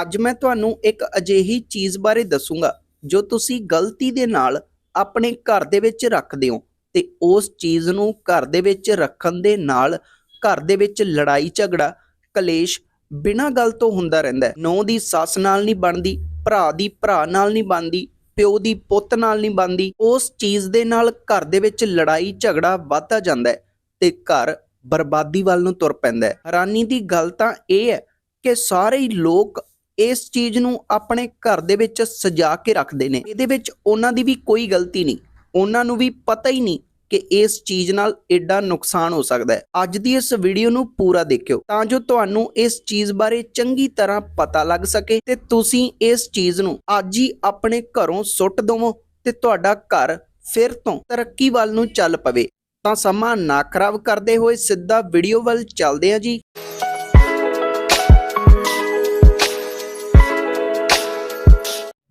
ਅੱਜ ਮੈਂ ਤੁਹਾਨੂੰ ਇੱਕ ਅਜਿਹੀ ਚੀਜ਼ ਬਾਰੇ ਦੱਸੂੰਗਾ, ਜੋ ਤੁਸੀਂ ਗਲਤੀ ਦੇ ਨਾਲ ਆਪਣੇ ਘਰ ਦੇ ਵਿੱਚ ਰੱਖਦੇ ਹੋ ਤੇ ਉਸ ਚੀਜ਼ ਨੂੰ ਘਰ ਦੇ ਵਿੱਚ ਰੱਖਣ ਦੇ ਨਾਲ ਘਰ ਦੇ ਵਿੱਚ ਲੜਾਈ, ਝਗੜਾ, ਕਲੇਸ਼ ਬਿਨਾਂ ਗੱਲ ਤੋਂ ਹੁੰਦਾ ਰਹਿੰਦਾ ਹੈ। ਨੌ ਦੀ ਸੱਸ ਨਾਲ ਨਹੀਂ ਬਣਦੀ, ਭਰਾ ਦੀ ਭਰਾ ਨਾਲ ਨਹੀਂ ਬਣਦੀ, ਪਿਓ ਦੀ ਪੁੱਤ ਨਾਲ ਨਹੀਂ ਬਣਦੀ, ਉਸ ਚੀਜ਼ ਦੇ ਨਾਲ ਘਰ ਦੇ ਵਿੱਚ ਲੜਾਈ, ਝਗੜਾ ਵੱਧਦਾ ਜਾਂਦਾ ਹੈ ਤੇ ਘਰ ਬਰਬਾਦੀ ਵੱਲ ਨੂੰ ਤੁਰ ਪੈਂਦਾ ਹੈ। ਹੈਰਾਨੀ ਦੀ ਗੱਲ ਤਾਂ ਇਹ ਹੈ ਕਿ ਸਾਰੇ ਲੋਕ ਇਸ ਚੀਜ਼ ਨੂੰ ਆਪਣੇ ਘਰ ਦੇ ਵਿੱਚ ਸਜਾ ਕੇ ਰੱਖਦੇ ਨੇ। ਇਹਦੇ ਵਿੱਚ ਉਹਨਾਂ ਦੀ ਵੀ ਕੋਈ ਗਲਤੀ ਨਹੀਂ। ਉਹਨਾਂ ਨੂੰ ਵੀ ਪਤਾ ਹੀ ਨਹੀਂ ਕਿ ਇਸ ਚੀਜ਼ ਨਾਲ ਐਡਾ ਨੁਕਸਾਨ ਹੋ ਸਕਦਾ ਹੈ। ਅੱਜ ਦੀ ਇਸ ਵੀਡੀਓ ਨੂੰ ਪੂਰਾ ਦੇਖਿਓ। ਤਾਂ ਜੋ ਤੁਹਾਨੂੰ ਇਸ ਚੀਜ਼ ਬਾਰੇ ਚੰਗੀ ਤਰ੍ਹਾਂ ਪਤਾ ਲੱਗ ਸਕੇ ਤੇ ਤੁਸੀਂ ਇਸ ਚੀਜ਼ ਨੂੰ ਅੱਜ ਹੀ ਆਪਣੇ ਘਰੋਂ ਸੁੱਟ ਦਵੋ ਤੇ ਤੁਹਾਡਾ ਘਰ ਫਿਰ ਤੋਂ ਤਰੱਕੀ ਵੱਲ ਨੂੰ ਚੱਲ ਪਵੇ। ਤਾਂ ਸਮਾਂ ਨਾ ਖਰਾਬ ਕਰਦੇ ਹੋਏ ਸਿੱਧਾ ਵੀਡੀਓ ਵੱਲ ਚੱਲਦੇ ਹਾਂ ਜੀ।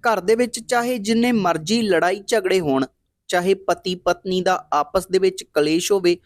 ਘਰ ਦੇ ਵਿੱਚ ਚਾਹੇ ਜਿੰਨੇ ਮਰਜ਼ੀ ਲੜਾਈ ਝਗੜੇ ਹੋਣ, ਚਾਹੇ ਪਤੀ ਪਤਨੀ ਦਾ ਆਪਸ ਦੇ ਵਿੱਚ ਕਲੇਸ਼ ਹੋਵੇ,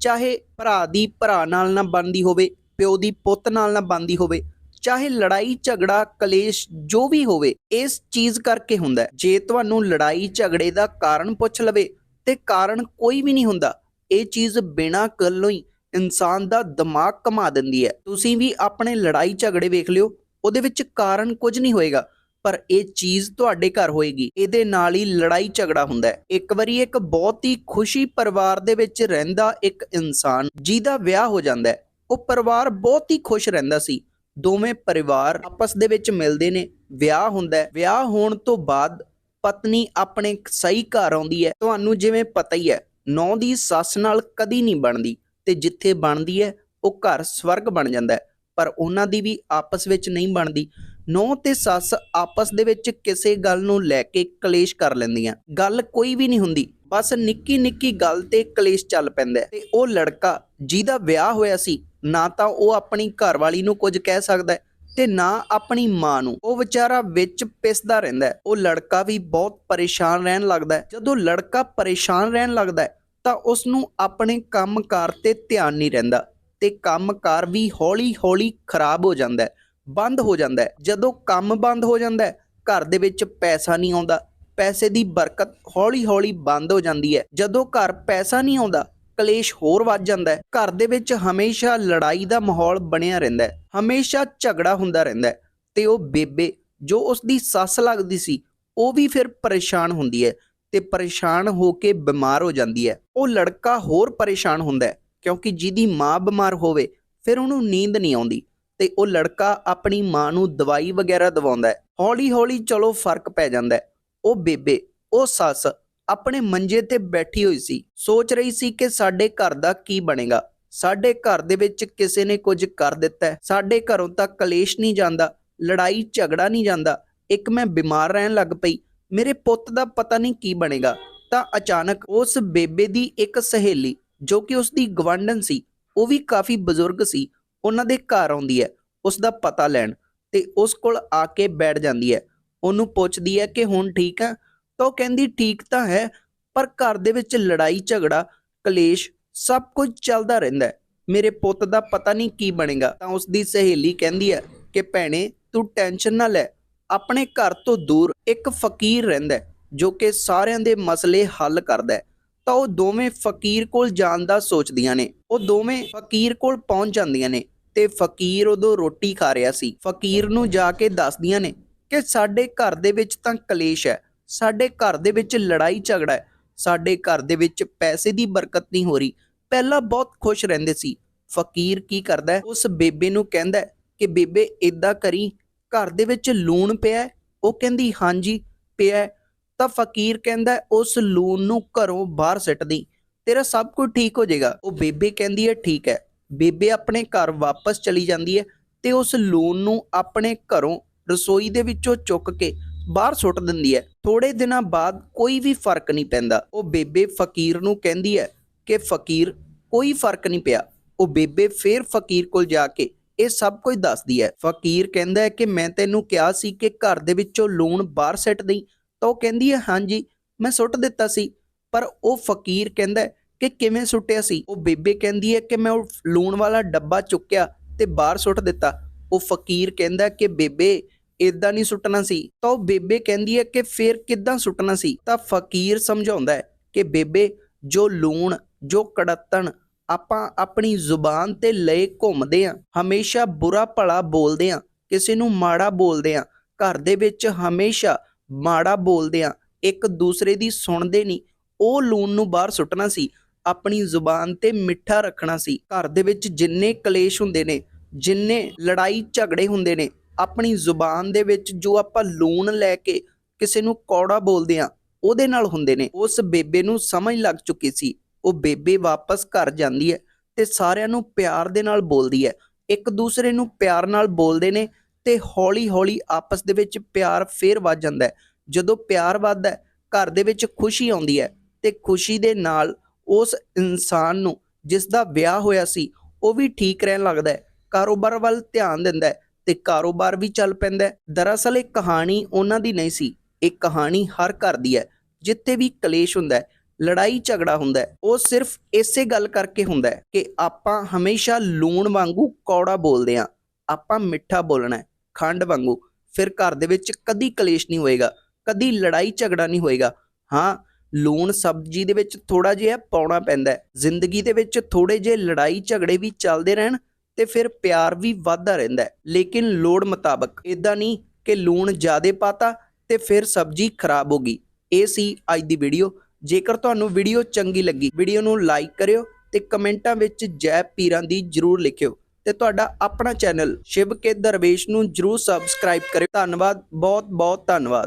ਚਾਹੇ ਭਰਾ ਦੀ ਭਰਾ ਨਾਲ ਨਾ ਬਣਦੀ ਹੋਵੇ, ਪਿਓ ਦੀ ਪੁੱਤ ਨਾਲ ਨਾ ਬਣਦੀ ਹੋਵੇ, ਚਾਹੇ ਲੜਾਈ, ਝਗੜਾ, ਕਲੇਸ਼ ਜੋ ਵੀ ਹੋਵੇ, ਇਸ ਚੀਜ਼ ਕਰਕੇ ਹੁੰਦਾ ਜੇ ਤੁਹਾਨੂੰ ਲੜਾਈ, ਝਗੜੇ ਦਾ ਕਾਰਨ ਪੁੱਛ ਲਵੇ ਤੇ ਕਾਰਨ ਕੋਈ ਵੀ ਨਹੀਂ ਹੁੰਦਾ। ਇਹ ਚੀਜ਼ ਬਿਨਾਂ ਗੱਲੋਂ ਹੀ ਇਨਸਾਨ ਦਾ ਦਿਮਾਗ ਕਮਾ ਦਿੰਦੀ ਹੈ। ਤੁਸੀਂ ਵੀ ਆਪਣੇ ਲੜਾਈ, ਝਗੜੇ ਵੇਖ ਲਿਓ, ਉਹਦੇ ਵਿੱਚ ਕਾਰਨ ਕੁਝ ਨਹੀਂ ਹੋਏਗਾ। ਪਰ ਇਹ ਚੀਜ਼ ਤੁਹਾਡੇ ਘਰ ਹੋਏਗੀ। ਇਹਦੇ ਨਾਲ ਹੀ ਲੜਾਈ ਝਗੜਾ ਹੁੰਦਾ ਹੈ। ਇੱਕ ਵਾਰੀ ਇੱਕ ਬਹੁਤ ਹੀ ਖੁਸ਼ੀ ਪਰਿਵਾਰ ਦੇ ਵਿੱਚ ਰਹਿੰਦਾ ਇੱਕ ਇਨਸਾਨ, ਜਿਹਦਾ ਵਿਆਹ ਹੋ ਜਾਂਦਾ ਹੈ। ਉਹ ਪਰਿਵਾਰ ਬਹੁਤ ਹੀ ਖੁਸ਼ ਰਹਿੰਦਾ ਸੀ। ਦੋਵੇਂ ਪਰਿਵਾਰ ਆਪਸ ਦੇ ਵਿੱਚ ਮਿਲਦੇ ਨੇ। ਵਿਆਹ ਹੁੰਦਾ ਹੈ। ਵਿਆਹ ਹੋਣ ਤੋਂ ਬਾਅਦ ਪਤਨੀ ਆਪਣੇ ਸਹੀ ਘਰ ਆਉਂਦੀ ਹੈ। ਤੁਹਾਨੂੰ ਜਿਵੇਂ ਪਤਾ ਹੀ ਹੈ, ਨੌ ਦੀ ਸੱਸ ਨਾਲ ਕਦੀ ਨਹੀਂ ਬਣਦੀ ਤੇ ਜਿੱਥੇ ਬਣਦੀ ਹੈ, ਉਹ ਘਰ ਸਵਰਗ ਬਣ ਜਾਂਦਾ ਹੈ। ਪਰ ਉਹਨਾਂ ਦੀ ਵੀ ਆਪਸ ਵਿੱਚ ਨਹੀਂ ਬਣਦੀ। ਨੌ ਤੇ ਸੱਸ ਆਪਸ ਦੇ ਵਿੱਚ ਕਿਸੇ ਗੱਲ ਨੂੰ ਲੈ ਕੇ ਕਲੇਸ਼ ਕਰ ਲੈਂਦੀਆਂ। ਗੱਲ ਕੋਈ ਵੀ ਨਹੀਂ ਹੁੰਦੀ, ਬਸ ਨਿੱਕੀ ਨਿੱਕੀ ਗੱਲ ਤੇ ਕਲੇਸ਼ ਚੱਲ ਪੈਂਦਾ ਤੇ ਉਹ ਲੜਕਾ ਜਿਹਦਾ ਵਿਆਹ ਹੋਇਆ ਸੀ, ਨਾ ਤਾਂ ਉਹ ਆਪਣੀ ਘਰਵਾਲੀ ਨੂੰ ਕੁਝ ਕਹਿ ਸਕਦਾ ਤੇ ਨਾ ਆਪਣੀ ਮਾਂ ਨੂੰ। ਉਹ ਵਿਚਾਰਾ ਵਿੱਚ ਪਿਸਦਾ ਰਹਿੰਦਾ ਉਹ ਲੜਕਾ ਵੀ ਬਹੁਤ ਪਰੇਸ਼ਾਨ ਰਹਿਣ ਲੱਗਦਾ ਜਦੋਂ ਲੜਕਾ ਪਰੇਸ਼ਾਨ ਰਹਿਣ ਲੱਗਦਾ ਤਾਂ ਉਸ ਨੂੰ ਆਪਣੇ ਕੰਮਕਾਰ ਤੇ ਧਿਆਨ ਨਹੀਂ ਰਹਿੰਦਾ ਤੇ ਕੰਮਕਾਰ ਵੀ ਹੌਲੀ-ਹੌਲੀ ਖਰਾਬ ਹੋ ਜਾਂਦਾ ਹੈ। ਬੰਦ ਹੋ ਜਾਂਦਾ ਹੈ। ਜਦੋਂ ਕੰਮ ਬੰਦ ਹੋ ਜਾਂਦਾ ਹੈ, ਘਰ ਦੇ ਵਿੱਚ ਪੈਸਾ ਨਹੀਂ ਆਉਂਦਾ। ਪੈਸੇ ਦੀ ਬਰਕਤ ਹੌਲੀ-ਹੌਲੀ ਬੰਦ ਹੋ ਜਾਂਦੀ ਹੈ। ਜਦੋਂ ਘਰ ਪੈਸਾ ਨਹੀਂ ਆਉਂਦਾ, ਕਲੇਸ਼ ਹੋਰ ਵੱਧ ਜਾਂਦਾ ਹੈ। ਘਰ ਦੇ ਵਿੱਚ ਹਮੇਸ਼ਾ ਲੜਾਈ ਦਾ ਮਾਹੌਲ ਬਣਿਆ ਰਹਿੰਦਾ ਹੈ। ਹਮੇਸ਼ਾ ਝਗੜਾ ਹੁੰਦਾ ਰਹਿੰਦਾ ਹੈ ਤੇ ਉਹ ਬੇਬੇ ਜੋ ਉਸ ਦੀ ਸੱਸ ਲੱਗਦੀ ਸੀ, ਉਹ ਵੀ ਫਿਰ ਪਰੇਸ਼ਾਨ ਹੁੰਦੀ ਹੈ ਤੇ ਪਰੇਸ਼ਾਨ ਹੋ ਕੇ ਬਿਮਾਰ ਹੋ ਜਾਂਦੀ ਹੈ। ਉਹ ਲੜਕਾ ਹੋਰ ਪਰੇਸ਼ਾਨ ਹੁੰਦਾ ਹੈ ਕਿਉਂਕਿ ਜਿਹਦੀ ਮਾਂ ਬਿਮਾਰ ਹੋਵੇ, ਫਿਰ ਉਹਨੂੰ ਨੀਂਦ ਨਹੀਂ ਆਉਂਦੀ। ਤੇ ਉਹ ਲੜਕਾ ਆਪਣੀ ਮਾਂ ਨੂੰ ਦਵਾਈ ਵਗੈਰਾ ਦਵਾਉਂਦਾ ਹੈ। ਹੌਲੀ ਹੌਲੀ ਚਲੋ ਫ਼ਰਕ ਪੈ ਜਾਂਦਾ ਹੈ। ਉਹ ਬੇਬੇ, ਉਹ ਸੱਸ ਆਪਣੇ ਮੰਜੇ ਤੇ ਬੈਠੀ ਹੋਈ ਸੀ। ਸੋਚ ਰਹੀ ਸੀ ਕਿ ਸਾਡੇ ਘਰ ਦਾ ਕੀ ਬਣੇਗਾ। ਸਾਡੇ ਘਰ ਦੇ ਵਿੱਚ ਕਿਸੇ ਨੇ ਕੁਝ ਕਰ ਦਿੱਤਾ ਸਾਡੇ ਘਰੋਂ ਤਾਂ ਕਲੇਸ਼ ਨਹੀਂ ਜਾਂਦਾ, ਲੜਾਈ ਝਗੜਾ ਨਹੀਂ ਜਾਂਦਾ। ਇੱਕ ਮੈਂ ਬਿਮਾਰ ਰਹਿਣ ਲੱਗ ਪਈ। ਮੇਰੇ ਪੁੱਤ ਦਾ ਪਤਾ ਨਹੀਂ ਕੀ ਬਣੇਗਾ। ਤਾਂ ਅਚਾਨਕ ਉਸ ਬੇਬੇ ਦੀ ਇੱਕ ਸਹੇਲੀ ਜੋ ਕਿ ਉਸ ਦੀ ਗਵਾਂਢਣ ਸੀ, ਉਹ ਵੀ ਕਾਫੀ ਬਜ਼ੁਰਗ ਸੀ ਉਹਨਾਂ ਦੇ ਘਰ ਆਉਂਦੀ ਹੈ ਉਸ ਦਾ ਪਤਾ ਲੈਣ ਤੇ ਉਸ ਕੋਲ ਆ ਕੇ ਬੈਠ ਜਾਂਦੀ ਹੈ। ਉਹਨੂੰ ਪੁੱਛਦੀ ਹੈ ਕਿ ਹੁਣ ਠੀਕ ਆ ਤਾਂ ਉਹ ਕਹਿੰਦੀ, ਠੀਕ ਤਾਂ ਹੈ, ਪਰ ਘਰ ਦੇ ਵਿੱਚ ਲੜਾਈ, ਝਗੜਾ, ਕਲੇਸ਼ ਸਭ ਕੁਝ ਚੱਲਦਾ ਰਹਿੰਦਾ ਹੈ। ਮੇਰੇ ਪੁੱਤ ਦਾ ਪਤਾ ਨਹੀਂ ਕੀ ਬਣੇਗਾ। ਤਾਂ ਉਸ ਦੀ ਸਹੇਲੀ ਕਹਿੰਦੀ ਹੈ ਕਿ, ਭੈਣੇ, ਤੂੰ ਟੈਨਸ਼ਨ ਨਾ ਲੈ। ਆਪਣੇ ਘਰ ਤੋਂ ਦੂਰ ਇੱਕ ਫਕੀਰ ਰਹਿੰਦਾ ਜੋ ਕਿ ਸਾਰਿਆਂ ਦੇ ਮਸਲੇ ਹੱਲ ਕਰਦਾ ਹੈ। ਤਾਂ ਉਹ ਦੋਵੇਂ ਫਕੀਰ ਕੋਲ ਜਾਣ ਦਾ ਸੋਚਦੀਆਂ ਨੇ। ਉਹ ਦੋਵੇਂ ਫਕੀਰ ਕੋਲ ਪਹੁੰਚ ਜਾਂਦੀਆਂ ਨੇ। ਤੇ ਫਕੀਰ ਉਦੋਂ ਰੋਟੀ ਖਾ ਰਿਹਾ ਸੀ। ਫਕੀਰ ਨੂੰ ਜਾ ਕੇ ਦੱਸਦੀਆਂ ਨੇ ਕਿ ਸਾਡੇ ਘਰ ਦੇ ਵਿੱਚ ਤਾਂ ਕਲੇਸ਼ ਹੈ, ਸਾਡੇ ਘਰ ਦੇ ਵਿੱਚ ਲੜਾਈ ਝਗੜਾ ਹੈ, ਸਾਡੇ ਘਰ ਦੇ ਵਿੱਚ ਪੈਸੇ ਦੀ ਬਰਕਤ ਨਹੀਂ ਹੋ ਰਹੀ। ਪਹਿਲਾਂ ਬਹੁਤ ਖੁਸ਼ ਰਹਿੰਦੇ ਸੀ। ਫਕੀਰ ਕੀ ਕਰਦਾ ਉਸ ਬੇਬੇ ਨੂੰ ਕਹਿੰਦਾ ਕਿ ਬੇਬੇ ਇਦਾਂ ਕਰੀ, ਘਰ ਦੇ ਵਿੱਚ ਲੂਣ ਪਿਆ ਉਹ ਕਹਿੰਦੀ, ਹਾਂਜੀ, ਪਿਆ ਤਾਂ ਫਕੀਰ ਕਹਿੰਦਾ ਉਸ ਲੂਣ ਨੂੰ ਘਰੋਂ ਬਾਹਰ ਸਿੱਟ ਦੀ ਤੇਰਾ ਸਭ ਕੁਝ ਠੀਕ ਹੋ ਜਾਏਗਾ। ਉਹ ਬੇਬੇ ਕਹਿੰਦੀ ਹੈ, ਠੀਕ ਹੈ। ਬੇਬੇ ਆਪਣੇ ਘਰ ਵਾਪਸ ਚਲੀ ਜਾਂਦੀ ਹੈ ਤੇ ਉਸ ਲੂਣ ਨੂੰ ਆਪਣੇ ਘਰੋਂ ਰਸੋਈ ਦੇ ਵਿੱਚੋਂ ਚੁੱਕ ਕੇ ਬਾਹਰ ਸੁੱਟ ਦਿੰਦੀ ਹੈ। ਥੋੜੇ ਦਿਨਾਂ ਬਾਅਦ ਕੋਈ ਵੀ ਫ਼ਰਕ ਨਹੀਂ ਪੈਂਦਾ। ਉਹ ਬੇਬੇ ਫਕੀਰ ਨੂੰ ਕਹਿੰਦੀ ਹੈ ਕਿ ਫਕੀਰ, ਕੋਈ ਫ਼ਰਕ ਨਹੀਂ ਪਿਆ। ਉਹ ਬੇਬੇ ਫੇਰ ਫਕੀਰ ਕੋਲ ਜਾ ਕੇ ਇਹ ਸਭ ਕੁਝ ਦੱਸਦੀ ਹੈ। ਫਕੀਰ ਕਹਿੰਦਾ ਹੈ ਕਿ ਮੈਂ ਤੈਨੂੰ ਕਿਹਾ ਸੀ ਕਿ ਘਰ ਦੇ ਵਿੱਚੋਂ ਲੂਣ ਬਾਹਰ ਸਿੱਟ ਦੇਈ। ਤਾਂ ਉਹ ਕਹਿੰਦੀ ਹੈ, ਹਾਂਜੀ, ਮੈਂ ਸੁੱਟ ਦਿੱਤਾ ਸੀ। ਪਰ ਉਹ ਫਕੀਰ ਕਹਿੰਦਾ ਕਿ ਕਿਵੇਂ ਸੁੱਟਿਆ ਸੀ? ਉਹ ਬੇਬੇ ਕਹਿੰਦੀ ਹੈ ਕਿ ਮੈਂ ਉਹ ਲੂਣ ਵਾਲਾ ਡੱਬਾ ਚੁੱਕਿਆ ਤੇ ਬਾਹਰ ਸੁੱਟ ਦਿੱਤਾ। ਉਹ ਫਕੀਰ ਕਹਿੰਦਾ ਕਿ ਬੇਬੇ ਇਦਾਂ ਨਹੀਂ ਸੁੱਟਣਾ ਸੀ। ਤਾਂ ਉਹ ਬੇਬੇ ਕਹਿੰਦੀ ਹੈ ਕਿ ਫੇਰ ਕਿੱਦਾਂ ਸੁੱਟਣਾ ਸੀ? ਤਾਂ ਫਕੀਰ ਸਮਝਾਉਂਦਾ ਹੈ ਕਿ ਬੇਬੇ, ਜੋ ਲੂਣ, ਜੋ ਕੜੱਤਣ ਆਪਾਂ ਆਪਣੀ ਜ਼ੁਬਾਨ ਤੇ ਲਏ ਘੁੰਮਦੇ ਆ ਹਮੇਸ਼ਾ ਬੁਰਾ ਭਲਾ ਬੋਲਦੇ ਆ ਕਿਸੇ ਨੂੰ ਮਾੜਾ ਬੋਲਦੇ ਆ ਘਰ ਦੇ ਵਿੱਚ ਹਮੇਸ਼ਾ ਮਾੜਾ ਬੋਲਦੇ ਆ ਇੱਕ ਦੂਸਰੇ ਦੀ ਸੁਣਦੇ ਨਹੀਂ, ਉਹ ਲੂਣ ਨੂੰ ਬਾਹਰ ਸੁੱਟਣਾ ਸੀ। ਆਪਣੀ ਜ਼ੁਬਾਨ ਤੇ ਮਿੱਠਾ ਰੱਖਣਾ ਸੀ। ਘਰ ਦੇ ਵਿੱਚ ਜਿੰਨੇ ਕਲੇਸ਼ ਹੁੰਦੇ ਨੇ, ਜਿੰਨੇ ਲੜਾਈ ਝਗੜੇ ਹੁੰਦੇ ਨੇ, ਆਪਣੀ ਜ਼ੁਬਾਨ ਦੇ ਵਿੱਚ ਜੋ ਆਪਾਂ ਲੂਣ ਲੈ ਕੇ ਕਿਸੇ ਨੂੰ ਕੌੜਾ ਬੋਲਦੇ ਆ ਉਹਦੇ ਨਾਲ ਹੁੰਦੇ ਨੇ। ਉਸ ਬੇਬੇ ਨੂੰ ਸਮਝ ਲੱਗ ਚੁੱਕੀ ਸੀ। ਉਹ ਬੇਬੇ ਵਾਪਸ ਘਰ ਜਾਂਦੀ ਹੈ ਤੇ ਸਾਰਿਆਂ ਨੂੰ ਪਿਆਰ ਦੇ ਨਾਲ ਬੋਲਦੀ ਹੈ। ਇੱਕ ਦੂਸਰੇ ਨੂੰ ਪਿਆਰ ਨਾਲ ਬੋਲਦੇ ਨੇ ਤੇ ਹੌਲੀ-ਹੌਲੀ ਆਪਸ ਦੇ ਵਿੱਚ ਪਿਆਰ ਫੇਰ ਵੱਧ ਜਾਂਦਾ ਹੈ। ਜਦੋਂ ਪਿਆਰ ਵੱਧਦਾ ਹੈ, ਘਰ ਦੇ ਵਿੱਚ ਖੁਸ਼ੀ ਆਉਂਦੀ ਹੈ ਤੇ ਖੁਸ਼ੀ ਦੇ ਨਾਲ ਉਸ ਇਨਸਾਨ ਨੂੰ ਜਿਸ ਦਾ ਵਿਆਹ ਹੋਇਆ ਸੀ, ਉਹ ਵੀ ਠੀਕ ਰਹਿਣ ਲੱਗਦਾ ਹੈ, ਕਾਰੋਬਾਰ ਵੱਲ ਧਿਆਨ ਦਿੰਦਾ ਹੈ ਤੇ ਕਾਰੋਬਾਰ ਵੀ ਚੱਲ ਪੈਂਦਾ ਹੈ। ਦਰਅਸਲ ਇਹ ਕਹਾਣੀ ਉਹਨਾਂ ਦੀ ਨਹੀਂ ਸੀ, ਇਹ ਕਹਾਣੀ ਹਰ ਘਰ ਦੀ ਹੈ, ਜਿੱਥੇ ਵੀ ਕਲੇਸ਼ ਹੁੰਦਾ ਹੈ, ਲੜਾਈ ਝਗੜਾ ਹੁੰਦਾ ਹੈ, ਉਹ ਸਿਰਫ ਇਸੇ ਗੱਲ ਕਰਕੇ ਹੁੰਦਾ ਹੈ ਕਿ ਆਪਾਂ ਹਮੇਸ਼ਾ ਲੂਣ ਵਾਂਗੂ ਕੌੜਾ ਬੋਲਦੇ ਹਾਂ, ਆਪਾਂ ਮਿੱਠਾ ਬੋਲਣਾ ਹੈ, ਖੰਡ ਵਾਂਗੂ, ਫਿਰ ਘਰ ਦੇ ਵਿੱਚ ਕਦੀ ਕਲੇਸ਼ ਨਹੀਂ ਹੋਏਗਾ, ਕਦੀ ਲੜਾਈ ਝਗੜਾ ਨਹੀਂ ਹੋਏਗਾ। ਹਾਂ ਲੂਣ ਸਬਜ਼ੀ ਦੇ ਵਿੱਚ ਥੋੜਾ ਜਿਹਾ ਪਾਉਣਾ ਪੈਂਦਾ ਜ਼ਿੰਦਗੀ ਦੇ ਵਿੱਚ ਥੋੜੇ ਜਿਹੇ ਲੜਾਈ ਝਗੜੇ ਵੀ ਚੱਲਦੇ ਰਹਿਣ ਤੇ ਫਿਰ ਪਿਆਰ ਵੀ ਵੱਧਦਾ ਰਹਿੰਦਾ ਲੇਕਿਨ ਲੋੜ ਮੁਤਾਬਕ ਇਦਾਂ ਨਹੀਂ ਕਿ ਲੂਣ ਜ਼ਿਆਦਾ ਪਾਤਾ ਤੇ ਫਿਰ ਸਬਜ਼ੀ ਖਰਾਬ ਹੋ ਗਈ। ਇਹ ਸੀ ਅੱਜ ਦੀ ਵੀਡੀਓ। ਜੇਕਰ ਤੁਹਾਨੂੰ ਵੀਡੀਓ ਚੰਗੀ ਲੱਗੀ, ਵੀਡੀਓ ਨੂੰ ਲਾਈਕ ਕਰਿਓ ਤੇ ਕਮੈਂਟਾਂ ਵਿੱਚ ਜੈ ਪੀਰਾਂ ਦੀ ਜਰੂਰ ਲਿਖਿਓ ਤੇ ਤੁਹਾਡਾ ਆਪਣਾ ਚੈਨਲ ਸ਼ਿਵ ਕੇ ਦਰਵੇਸ਼ ਨੂੰ ਜਰੂਰ ਸਬਸਕ੍ਰਾਈਬ ਕਰਿਓ। ਧੰਨਵਾਦ ਬਹੁਤ ਬਹੁਤ ਧੰਨਵਾਦ।